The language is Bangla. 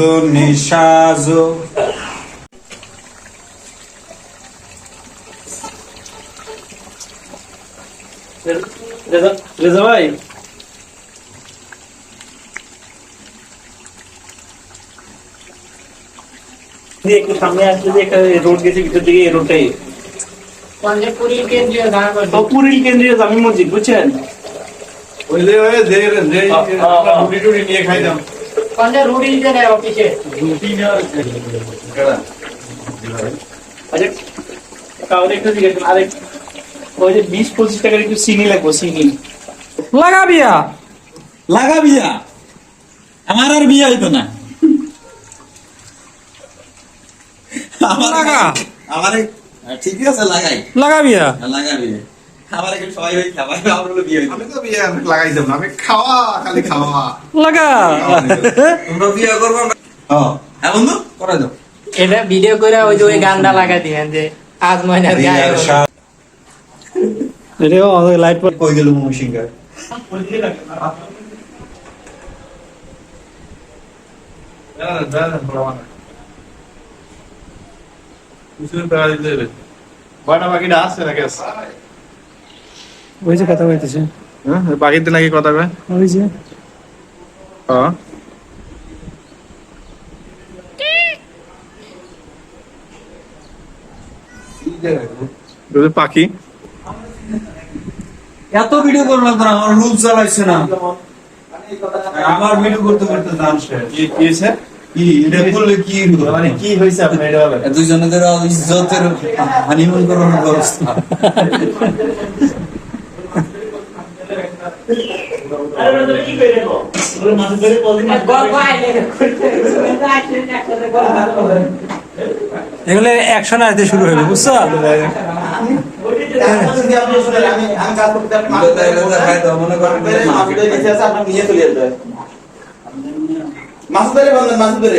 সাজো নিসাজো। রেজা রেজা ভাই একটু সামনে আসলে যে একটা রোড গেছে ভিতর দিকে এই রোডটাই। পুরীর কেন্দ্রীয় জামি মসজিদ বুঝছেন? ওই যে ওই যে যে রুটি টুটি নিয়ে খাইতাম। পঞ্চাশ রুটি দিতে নেয় অফিসে আচ্ছা কাউরে একটু জিজ্ঞেস করুন, আরেক ওই যে বিশ পঁচিশ টাকার একটু চিনি লাগবো চিনি লাগা বিয়া লাগা বিয়া আমার আর বিয়া হইতো না আমার লাগা। আমার ঠিকই আছে লাগাই লাগা বিয়া লাগা বিয়া আমার এখানে সবাই হই খাবার আমার হলো বিয়ে আমি তো বিয়ে লাগাইতাম না আমি খাওয়া খালি খাওয়া। লাগা? তোমরা বিয়ে করব হ্যাঁ বন্ধু করে দাও। এটা ভিডিও করে ওই যে ওই গানটা লাগাই দিবেন যে আজ ময়নার গায়ে এটা লাইট কই গেল মমিসিংকার বাকিটা আছে নাকি আছে ওই যে কথা কইতেছে হ্যাঁ বাকিতে নাকি কথা কয়। ওই যে হ্যাঁ পাখি। এত ভিডিও করলাম তোরা আমার রুল চালাইছে না। আমার ভিডিও করতে করতে দান শেষ। কি কি হয়েছে? কি এটা করলে কি হলো? মানে কি হয়েছে আপনার এটা বলেন। দুইজনের ইজ্জতের হানিমুন করানোর ব্যবস্থা কি করে দেখো মাছ ধরে কদিন এগুলো অ্যাকশন আসতে শুরু হবে বুঝছ? মনে মাসুদের বন্ধন মাসুদের